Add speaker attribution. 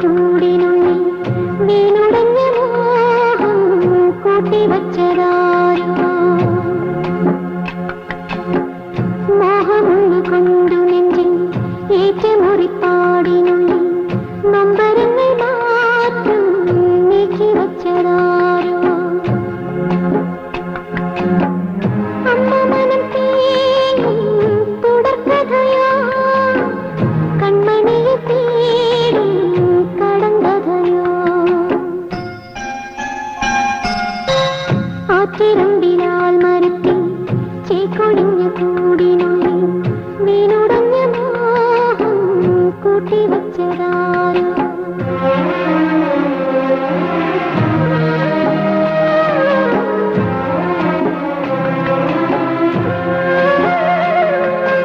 Speaker 1: കൂടിനുള്ളിൽ വീണുടഞ്ഞ മോഹം കൂട്ടിവച്ച കൂടിനുള്ളിൽ വീണുടഞ്ഞ മോഹം കൂട്ടി വെച്ചതാരോ?